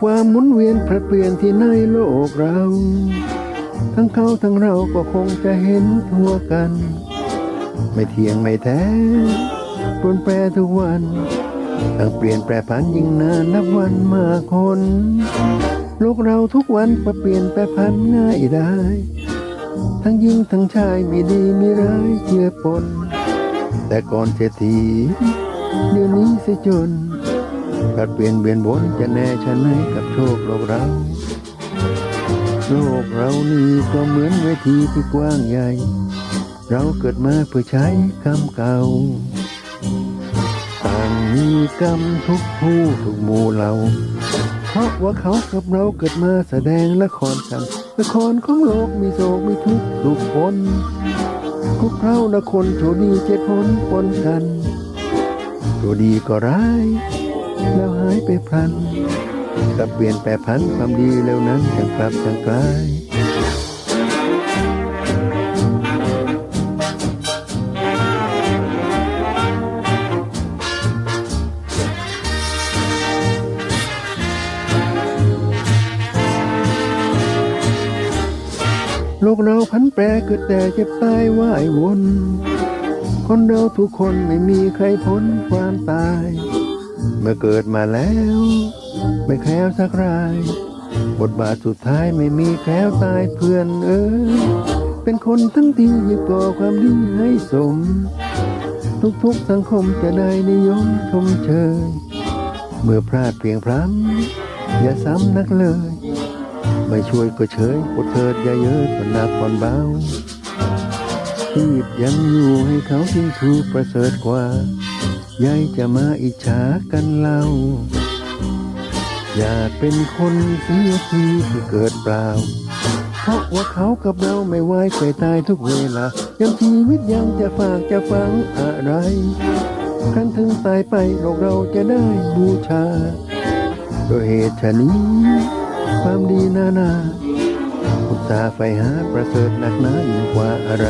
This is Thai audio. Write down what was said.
ความหมุนเวียนผลัดเปลี่ยนที่ในโลกเรา ทั้งเขาทั้งเราก็คงจะเห็นทั่วกัน ไม่เที่ยงไม่แท้ปรนแปรทุกวันต่างเปลี่ยนแปรผันยิ่งนานนับวันมาคนโลกเราทุกวันปรเปลี่ยนแปรผันง่ายได้ ทั้งหญิงทั้งชายมีดีมีร้ายเจือปน แต่ก่อนเศรษฐีเดี๋ยวนี้เสียจน ปรับเปลี่ยนเบียนวนจะแน่ชะไหนกับโชคโลกเรา โลกเรานี่ก็เหมือนเวทีที่กว้างใหญ่ เราเกิดมาเพื่อใช้คำเก่าต่างมีกรรมทุกผู้ทุกหมู่เรา เพราะว่าเขากับเราเกิดมาแสดงละครกันละครของโลกมีโศกมีทุกข์ทุกคนทุกเราละคนโชคดีเจ็ดผลปนกันโชคดีก็ร้าย แล้วหายไปพลันกลับเปลี่ยนแปรพันความดีแล้วนั้นจังกลับจังกลายโลกเราพันแปรเกิดแต่เจ็บตายว่ายวน คนเราทุกคนไม่มีใครพ้นความตาย เมื่อเกิดมาแล้ว ไม่แคล้วสักราย บทบาทสุดท้ายไม่มีแคล้วตายเพื่อนเอ้ยเป็นคนทั้งที่ยิ่งก่อความดีให้สม ทุกๆสังคมจะได้นิยมชมเชย เมื่อพลาดเพียงพล้ำอย่าซ้ำนักเลย ไม่ช่วยก็เฉยอดเถิดอย่าเยอะผ่อนหนักผ่อนเบาชีพยังอยู่ให้เขาทิ้งถูกประเสริฐกว่า ยายจะมาอิจฉากันเล่า อยากเป็นคนเสียทีที่เกิดเปล่า เพราะว่าเขากับเราไม่ไว้ใจตายทุกเวลา ยังชีวิตยังจะฝากจะฟังอะไรครั้นถึงตายไปโลกเราจะได้บูชาโดยเหตุชะนี้ ความดีนานาอุตสาห์ไฟหาประเสริฐหนักหนายิ่งกว่าอะไร